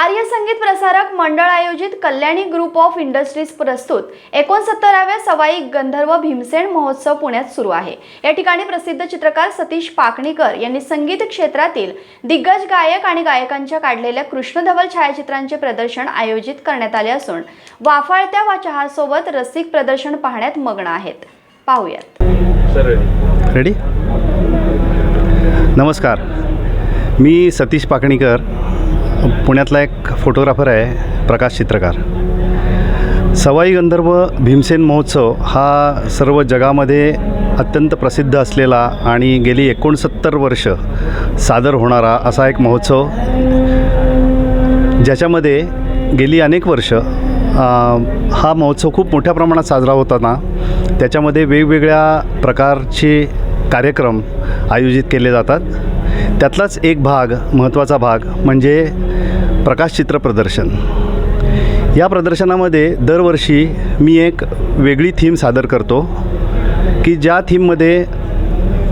आर्य संगीत प्रसारक मंडळ आयोजित Kalyani group of industries प्रस्तुत एकोणसत्तराव्या सवाई गंधर्व भीमसेन महोत्सव पुण्यात सुरू आहे. या ठिकाणी प्रसिद्ध चित्रकार सतीश पाकणीकर यांनी संगीत क्षेत्रातील दिग्गज गायक आणि गायकांच्या काढलेल्या कृष्णधवल छायाचित्रांचे प्रदर्शन आयोजित करण्यात आले असून वाफाळत्या वा चहासोबत रसिक प्रदर्शन पाहण्यात मग्न आहेत. पाहूयात. रेडी नमस्कार. मी सतीश पाकणीकर. पुण्यातला एक फोटोग्राफर आहे प्रकाश चित्रकार. सवाई गंधर्व भीमसेन महोत्सव हा सर्व जगामध्ये अत्यंत प्रसिद्ध असलेला आणि गेली एकोणसत्तर वर्ष सादर होणारा असा एक महोत्सव. ज्याच्यामध्ये गेली अनेक वर्ष हा महोत्सव खूप मोठ्या प्रमाणात साजरा होताना त्याच्यामध्ये वेगवेगळ्या प्रकारचे कार्यक्रम आयोजित केले जातात. त्यातलाच एक भाग महत्त्वाचा भाग म्हणजे प्रकाशचित्र प्रदर्शन. या प्रदर्शनामध्ये दरवर्षी मी एक वेगळी थीम सादर करतो की ज्या थीममध्ये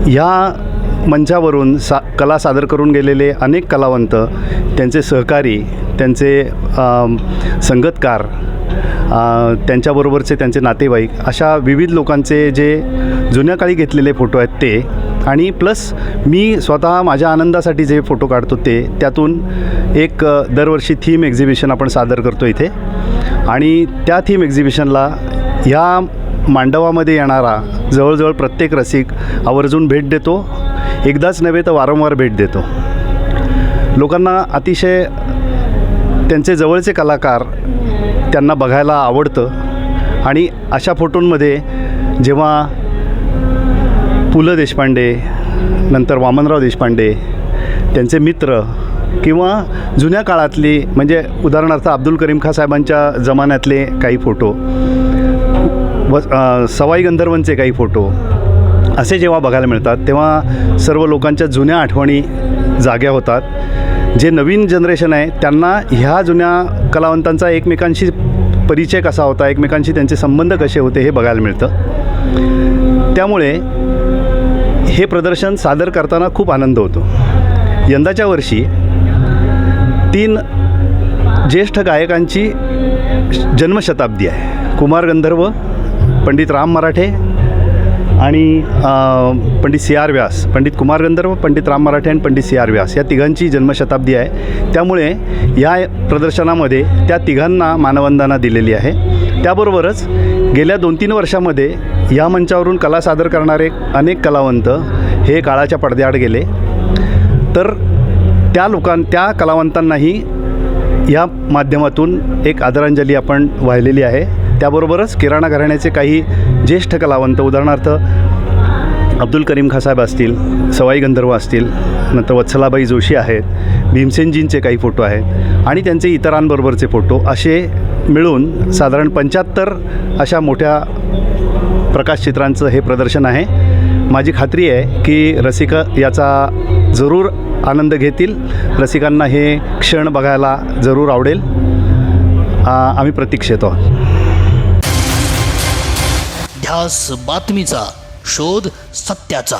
ह्या मंचावरून सा कला सादर करून गेलेले अनेक कलावंत त्यांचे सहकारी त्यांचे संगतकार त्यांच्याबरोबरचे त्यांचे नातेवाईक अशा विविध लोकांचे जे जुन्या काळी घेतलेले फोटो आहेत ते आणि प्लस मी स्वतः माझ्या आनंदासाठी जे फोटो काढतो ते त्यातून एक दरवर्षी थीम एक्झिबिशन आपण सादर करतो इथे. आणि त्या थीम एक्झिबिशनला ह्या मांडवामध्ये येणारा जवळजवळ प्रत्येक रसिक आवर्जून भेट देतो. एकदाच नव्हे तर वारंवार भेट देतो. लोकांना अतिशय त्यांचे जवळचे कलाकार त्यांना बघायला आवडतं. आणि अशा फोटोंमध्ये जेव्हा पु ल देशपांडे नंतर वामनराव देशपांडे त्यांचे मित्र किंवा जुन्या काळातली म्हणजे उदाहरणार्थ अब्दुल करीम खा साहेबांच्या जमान्यातले काही फोटो व सवाई गंधर्वांचे काही फोटो असे जेव्हा बघायला मिळतात तेव्हा सर्व लोकांच्या जुन्या आठवणी जाग्या होतात. जे नवीन जनरेशन आहे त्यांना ह्या जुन्या कलावंतांचा एकमेकांशी परिचय कसा होता एकमेकांशी त्यांचे संबंध कसे होते हे बघायला मिळतं. त्यामुळे हे प्रदर्शन सादर करताना खूप आनंद होतो. यंदाच्या वर्षी तीन ज्येष्ठ गायकांची जन्मशताब्दी आहे. कुमार गंधर्व पंडित राम मराठे आणि पंडित सी आर व्यास. पंडित कुमार गंधर्व पंडित राम मराठे आणि पंडित सी आर व्यास या तिघांची जन्मशताब्दी आहे. त्यामुळे या प्रदर्शनामध्ये त्या तिघांना मानवंदना दिलेली आहे. त्याबरोबरच गेल्या दोन तीन वर्षामध्ये या मंचावरून कला सादर करणारे अनेक कलावंत हे काळाच्या पडद्याआड गेले. तर त्या लोकां त्या कलावंतांनाही या माध्यमातून एक आदरांजली आपण वाहिलेली आहे. त्याबरोबरच किराणा घराण्याचे काही ज्येष्ठ कलावंत उदाहरणार्थ अब्दुल करीम खासाहेब असतील सवाई गंधर्व असतील नंतर वत्सलाबाई जोशी आहेत भीमसेनजींचे काही फोटो आहेत आणि त्यांचे इतरांबरोबरचे फोटो असे मिळून साधारण पंच्याहत्तर अशा मोठ्या प्रकाशचित्रांचं हे प्रदर्शन आहे. माझी खात्री आहे की रसिक याचा जरूर आनंद घेतील. रसिकांना हे क्षण बघायला जरूर आवडेल. आम्ही प्रतीक्षेत आहोत. ध्यास बातमीचा शोध सत्याचा.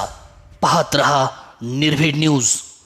पाहत रहा निर्भीड न्यूज.